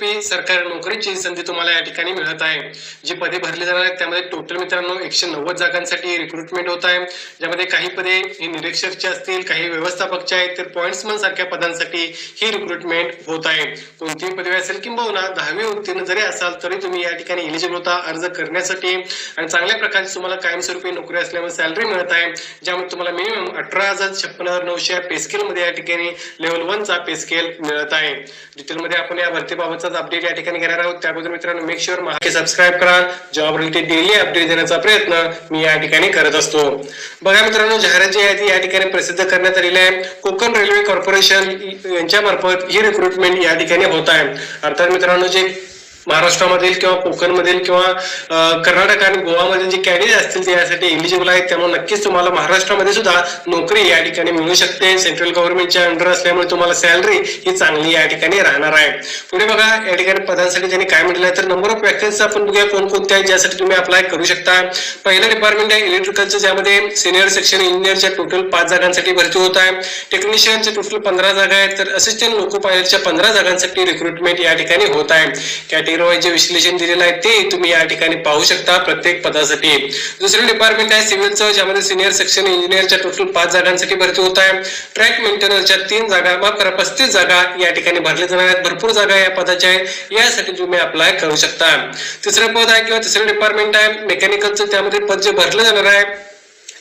P सरकारी नोकरीची संधी तुम्हाला या ठिकाणी मिळत आहे. जी पदे भरली जाणार आहेत त्यामध्ये टोटल मित्रांनो एकशे नव्वद जागांसाठी रिक्रुटमेंट होत आहे. ज्यामध्ये काही पदे हे निरीक्षकचे असतील काही व्यवस्थापकचे आहेत तर पॉइंट्समन सारख्या पदांसाठी ही रिक्रुटमेंट होत आहे. कोणतीही पदवी असेल किंबहुना हो दहावी उत्तीर्ण जरी असाल तरी तुम्ही या ठिकाणी एलिजिबल होता अर्ज करण्यासाठी आणि चांगल्या प्रकारची तुम्हाला कायमस्वरूपी नोकरी असल्यामुळे सॅलरी मिळत आहे. ज्यामध्ये तुम्हाला मिनिमम अठरा हजार छप्पन हजार नऊशे या पेस्केलमध्ये या ठिकाणी लेवल वन चा मिळत आहे. डिटेलमध्ये आपण या भरतीबाबतचा अपडेट या ठिकाणी घेणार आहोत. त्याबद्दल मित्रांनो मेक शुअर महाके सबस्क्राईब करा. जॉब रिलेटेड डेली अपडेट देण्याचा प्रयत्न मी या ठिकाणी करत असतो. बघा मित्रांनो जाहिरात जी आहे ती या ठिकाणी प्रसिद्ध करण्यात आलेली आहे कोकण रेल्वे कॉर्पोरेशन यांच्या मार्फत ही रिक्रुटमेंट या ठिकाणी होत आहे. अर्थात मित्रांनो जे महाराष्ट्रामधील किंवा कोकणमधील किंवा कर्नाटक आणि गोवामधील जे कॅन्डिडेट असतील ते यासाठी एलिजिबल आहेत. त्यामुळे नक्कीच तुम्हाला महाराष्ट्रामध्ये सुद्धा नोकरी या ठिकाणी मिळू शकते. सेंट्रल गव्हर्नमेंटच्या अंडर असल्यामुळे तुम्हाला सॅलरी ही चांगली या ठिकाणी राहणार आहे. पुढे बघा या ठिकाणी पदांसाठी त्यांनी काय म्हटलं आहे तर नंबर ऑफ वॅकन्सी आपण बघूया कोणकोणत्या आहेत ज्यासाठी तुम्ही अप्लाय करू शकता. पहिलं डिपार्टमेंट आहे इलेक्ट्रिकलचं ज्यामध्ये सिनियर सेक्शन इंजिनियरच्या टोटल पाच जागांसाठी भरती होत आहे. टेक्निशियनच्या टोटल पंधरा जागा आहेत तर असिस्टंट लोको पायलटच्या पंधरा जागांसाठी रिक्रुटमेंट या ठिकाणी होत आहे. कॅटेगरी जे विश्लेषण दिलेलं आहे ते तुम्ही या ठिकाणी पाहू शकता प्रत्येक पदासाठी. दुसरं डिपार्टमेंट आहे सिव्हिलचं ज्यामध्ये सिनियर सेक्शन इंजिनियरच्या टोटल पाच जागांसाठी भरती होत आहे. ट्रॅक मेंटेनरच्या तीन जागा माफ करा पस्तीस जागा या ठिकाणी भरल्या जाणार आहेत. भरपूर जागा या पदाच्या आहेत. यासाठी तुम्ही अप्लाय करू शकता. तिसरं पद आहे किंवा तिसरं डिपार्टमेंट आहे. मेकॅनिकलचं त्यामध्ये पद जे भरलं जाणार आहे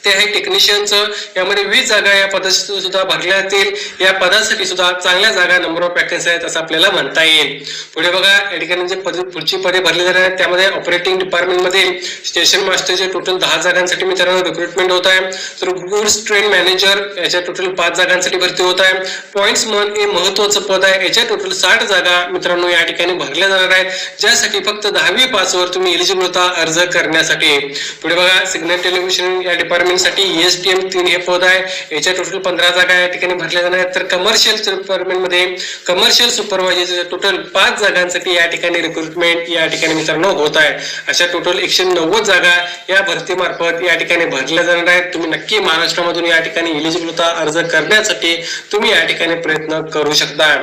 ते आहे टेक्निशियनचं यामध्ये वीस जागा या पदासाठी सुद्धा भरल्या जातील. या पदासाठी सुद्धा चांगल्या जागा नंबर ऑफ वॅकन्सी आहेत असं आपल्याला म्हणता येईल. पुढे बघा या ठिकाणी जे पद पुढची पदे भरली जाणार आहेत त्यामध्ये ऑपरेटिंग डिपार्टमेंटमध्ये स्टेशन मास्टरचे टोटल दहा जागांसाठी मित्रांनो रिक्रुटमेंट होत आहे. तर गुड्स ट्रेन मॅनेजर याच्या टोटल पाच जागांसाठी भरती होत आहे. पॉइंट्स मन हे महत्वाचं पद आहे. याच्या टोटल साठ जागा मित्रांनो या ठिकाणी भरल्या जाणार आहेत. ज्यासाठी फक्त दहावी पासवर तुम्ही एलिजिबल होता अर्ज करण्यासाठी. पुढे बघा सिग्नल टेलिव्हिजन या डिपार्टमेंट साठी एसटीएम तीन हे पद आहे. याच्या टोटल पंधरा जागा या ठिकाणी भरल्या जाणार आहेत. तर कमर्शियल डिपार्टमेंटमध्ये कमर्शियल सुपरवायझर टोटल पाच जागांसाठी या ठिकाणी रिक्रुटमेंट या ठिकाणी मित्रांनो होत आहे. अशा टोटल एकशे नव्वद जागा या भरतीमार्फत या ठिकाणी भरल्या जाणार आहेत. तुम्ही नक्की महाराष्ट्रामधून या ठिकाणी एलिजिबल होता अर्ज करण्यासाठी तुम्ही या ठिकाणी प्रयत्न करू शकता.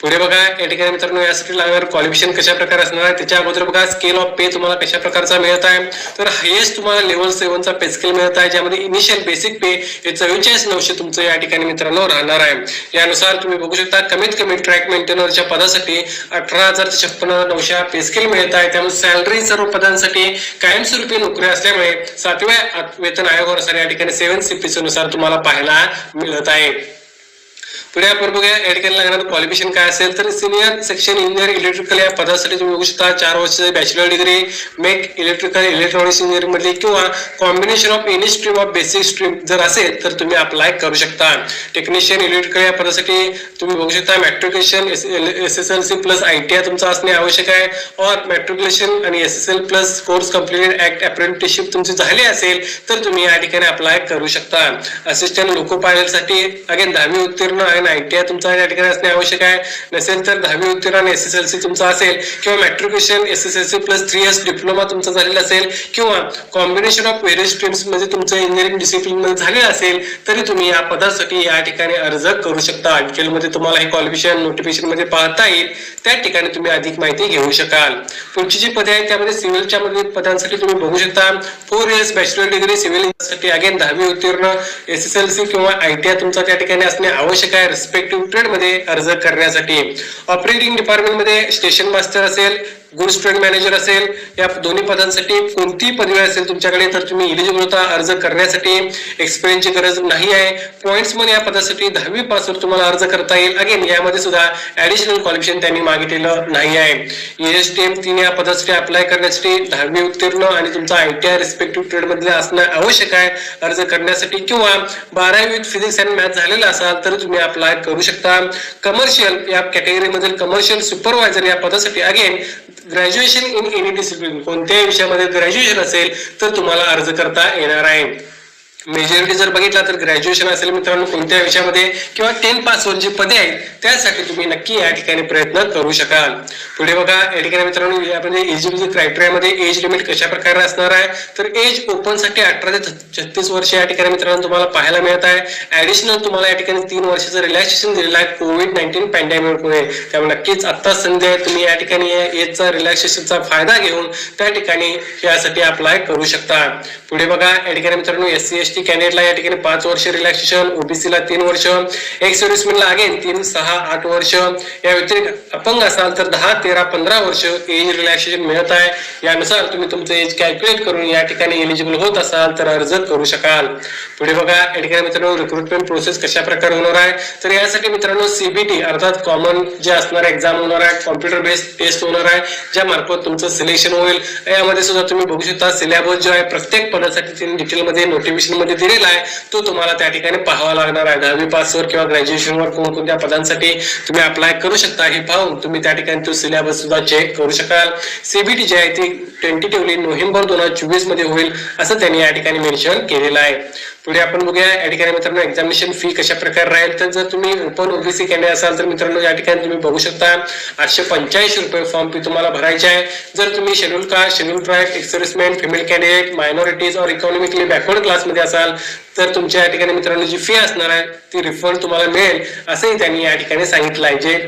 पुढे बघा या ठिकाणी मित्रांनो यासाठी लागणार क्वालिफिकेशन कशा प्रकारे असणार आहे? त्याच्या अगोदर बघा स्केल ऑफ पे तुम्हाला कशा प्रकारचा मिळत आहे? तर हायेस्ट तुम्हाला लेवल सेव्हनचा पे स्केल मिळत आहे ज्यामध्ये इनिशियल बेसिक पे हे चव्वेचाळीस नऊशे तुमचं या ठिकाणी मित्रांनो राहणार आहे. यानुसार तुम्ही बघू शकता कमीत कमी ट्रॅक मेंटेनरच्या पदासाठी अठरा हजार ते छप्पन हजार नऊशे पे स्केल मिळत आहे. त्यामुळे सॅलरी सर्व पदांसाठी कायमस्वरूपी नोकरी असल्यामुळे सातव्या वेतन आयोगानुसार या ठिकाणी सेव्हन सीपीसी नुसार तुम्हाला पाहायला मिळत आहे. पुढे आपण बघूया या ठिकाणी लागणार क्वालिफिकेशन काय असेल तर सिनियर सेक्शन इंजिनियर इलेक्ट्रिकल या पदासाठी तुम्ही बघू शकता. चार वर्षाची bachelor degree make electrical electronics इंजिनिअरिंगमध्ये किंवा combination of any stream of basic stream जर असेल तर तुम्ही अप्लाय करू शकता. टेक्निशियन इलेक्ट्रिकल या पदासाठी तुम्ही बघू शकता. Matriculation S S L C plus I T I तुमचं असणे आवश्यक आहे. और मॅट्रिक्युलेशन आणि S S L plus course completed act apprenticeship तुमची झाली असेल तर तुम्ही या ठिकाणी अप्लाय करू शकता. असिस्टंट लोको पायलटसाठी अगेन दहावी उत्तीर्ण कारण आयटीआय तुमचा या ठिकाणी असणे आवश्यक आहे. नसेल तर दहावी उत्तीर्ण एसएसएलसी तुमचा असेल किंवा matriculation SSLC plus three years diploma तुमचा झालेला असेल किंवा कॉम्बिनेशन ऑफ वेरियस स्ट्रीम्समध्ये तुमचं इंजिनिअरिंग डिसिप्लिनमध्ये झालेलं असेल तरी तुम्ही या पदासाठी या ठिकाणी अर्ज करू शकता. डिटेल मध्ये तुम्हाला हे क्वालिफिकेशन नोटिफिकेशनमध्ये पाहता येईल. त्या ठिकाणी तुम्ही अधिक माहिती घेऊ शकाल. पुढची जी पदे आहेत त्यामध्ये सिव्हिलच्या मध्ये पदांसाठी तुम्ही बघू शकता. फोर इयर्स बॅचलर डिग्री सिव्हिलसाठी अगेन दहावी उत्तीर्ण एसएसएलसी किंवा आयटीआय तुमचा त्या ठिकाणी असणे आवश्यक आहे. रिस्पेक्टिव्ह ट्रेडमध्ये अर्ज करण्यासाठी ऑपरेटिंग डिपार्टमेंटमध्ये स्टेशन मास्टर असेल गुड्स ट्रेड मॅनेजर असेल या दोन्ही पदांसाठी कोणतीही पदवी असेल तुमच्याकडे तर तुम्ही इलिजिबल होता अर्ज करण्यासाठी एक्सपिरियन्सची गरज नाही आहे. पॉईंट्समध्ये या पदासाठी दहावी पासून तुम्हाला अर्ज करता येईल. अगेन यामध्ये सुद्धा ऍडिशनल क्वालिफिकेशन त्यांनी मागितलेलं नाही आहे. एस टी एम तीन या पदासाठी अप्लाय करण्यासाठी दहावी उत्तीर्ण आणि तुमचा आय टी रिस्पेक्टिव्ह ट्रेडमध्ये असणं आवश्यक आहे. अर्ज करण्यासाठी किंवा बारावी विथ फिजिक्स अँड मॅथ झालेला असाल तर तुम्ही अप्लाय करू शकता. कमर्शियल या कॅटेगरीमधील कमर्शियल सुपरवायझर या पदासाठी again graduation in any discipline कोणत्याही विषयामध्ये ग्रॅज्युएशन असेल तर तुम्हाला अर्ज करता येणार आहे. मेजॉरिटी जर बघितला तर ग्रॅज्युएशन असेल मित्रांनो कोणत्या विषयामध्ये किंवा टेन पासवर जी पदे आहेत त्यासाठी तुम्ही नक्की या ठिकाणी प्रयत्न करू शकाल. पुढे बघा या ठिकाणी मित्रांनो यामध्ये एलिजिबिलिटी क्रायटेरियामध्ये एज लिमिट कशा प्रकारे असणार आहे? तर एज ओपनसाठी अठरा ते छत्तीस वर्ष या ठिकाणी मित्रांनो तुम्हाला पाहायला मिळत आहे. ऍडिशनल तुम्हाला या ठिकाणी तीन वर्षाचं रिलॅक्सेशन दिलेलं आहे कोविड नाईन्टीन पॅन्डेमिकमुळे त्यामुळे नक्कीच आत्ता संधी आहे तुम्ही या ठिकाणी एजचा रिलॅक्सेशनचा फायदा घेऊन त्या ठिकाणी यासाठी अप्लाय करू शकता. पुढे बघा या ठिकाणी मित्रांनो एस सी एस टी कॅन्डिडेटला या ठिकाणी पाच वर्ष रिलॅक्सेशन ओबीसी ला तीन वर्ष एक्स सर्व्हिसमॅनला अगेन तीन सहा आठ वर्ष. या व्यतिरिक्त अपंग असाल तर दहा तेरा पंधरा वर्ष एज रिलॅक्सेशन मिळत आहे. यानुसार तुम्ही तुमचं एज कॅल्क्युलेट करून या ठिकाणी एलिजिबल होत असाल तर अर्ज करू शकाल. पुढे बघा या ठिकाणी मित्रांनो रिक्रुटमेंट प्रोसेस कशा प्रकारे होणार आहे? तर यासाठी मित्रांनो सीबीटी अर्थात कॉमन जे असणार एक्झाम होणार आहे कॉम्प्युटर बेस्ड टेस्ट होणार आहे ज्या मार्फत तुमचं सिलेक्शन होईल. यामध्ये सुद्धा तुम्ही बघू शकता सिलेबस जो आहे प्रत्येक पदासाठी डिटेलमध्ये नोटिफिकेशन मध्ये दिलेला आहे तो तुम्हाला त्या ठिकाणी पाहावा लागणार आहे. दहावी पासवर किंवा ग्रॅज्युएशनवर कोणकोणत्या पदांसाठी तुम्ही अप्लाय करू शकता हे पाहून तुम्ही त्या ठिकाणी तो सिलेबस सुद्धा चेक करू शकाल. सीबीटी जे आहे ती टेंटेटिव्हली नोव्हेंबर दोन हजार चोवीसमध्ये होईल असं त्यांनी या ठिकाणी मेन्शन केलेलं आहे. पुढे आपण बघूया या ठिकाणी मित्रांनो एक्झामिनेशन फी कशा प्रकारे राहील? तर जर तुम्ही ओपन ओबीसी कॅन्डिडेट असाल तर मित्रांनो या ठिकाणी तुम्ही बघू शकता आठशे पंच्याऐंशी रुपये फॉर्म फी तुम्हाला भरायची आहे. जर तुम्ही schedule caste schedule tribe exservicemen female candidate minorities और इकॉनॉमिकली बॅकवर्ड क्लासमध्ये असाल तर तुमच्या या ठिकाणी मित्रांनो जी फी असणार आहे ती रिफंड तुम्हाला मिळेल असंही त्यांनी या ठिकाणी सांगितलं आहे. जे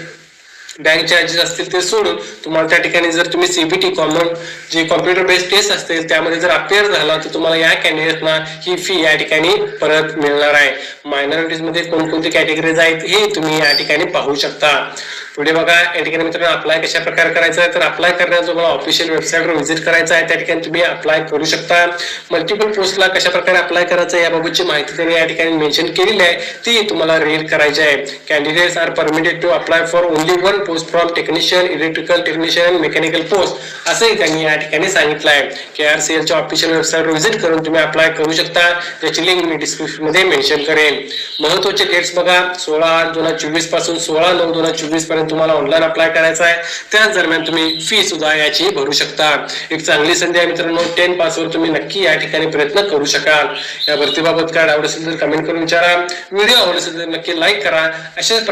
बँक चार्जेस असतील ते सोडून तुम्हाला त्या ठिकाणी जर तुम्ही सीबीटी कॉमन जे कॉम्प्युटर बेस्ड टेस्ट असतील त्यामध्ये जर अपेअर झाला तर तुम्हाला या कॅन्डिडेटना ही फी या ठिकाणी परत मिळणार आहे. मायनॉरिटीजमध्ये कोणकोणती कॅटेगरीज आहेत हे तुम्ही या ठिकाणी पाहू शकता. पुढे बघा या ठिकाणी मित्रांनो अप्लाय कशा प्रकारे करायचं आहे तर अप्लाय करण्याचं तुम्हाला ऑफिशियल वेबसाईटवर व्हिजिट करायचं आहे. त्या ठिकाणी तुम्ही अप्लाय करू शकता. मल्टिपल पोस्टला कशा प्रकारे अप्लाय करायचं याबाबतची माहिती त्यांनी या ठिकाणी मेन्शन केलेली आहे. ती तुम्हाला रीड करायची आहे. Candidates are permitted to apply for only one post from technician electrical technician mechanical post असंही त्यांनी या ठिकाणी सांगितलं आहे. के आर सी एलच्या ऑफिशियल वेबसाईटवर व्हिजिट करून तुम्ही अप्लाय करू शकता. त्याची लिंक मी डिस्क्रिप्शनमध्ये मेन्शन करेन. महत्त्वाचे डेट्स बघा सोळा आठ दोन हजार चोवीसपासून सोळा नऊ दोन हजार चोवीसपर्यंत तुम्हाला ऑनलाईन अप्लाय करायचा आहे. त्याच दरम्यान तुम्ही फी सुद्धा याची भरू शकता. एक चांगली संधी आहे मित्रांनो टेन पासवर तुम्ही नक्की या ठिकाणी प्रयत्न करू शकाल. या भरतीबाबत काय आवड असेल तर कमेंट करून विचारा. व्हिडिओ आवड असेल तर नक्की लाईक करा. अशाच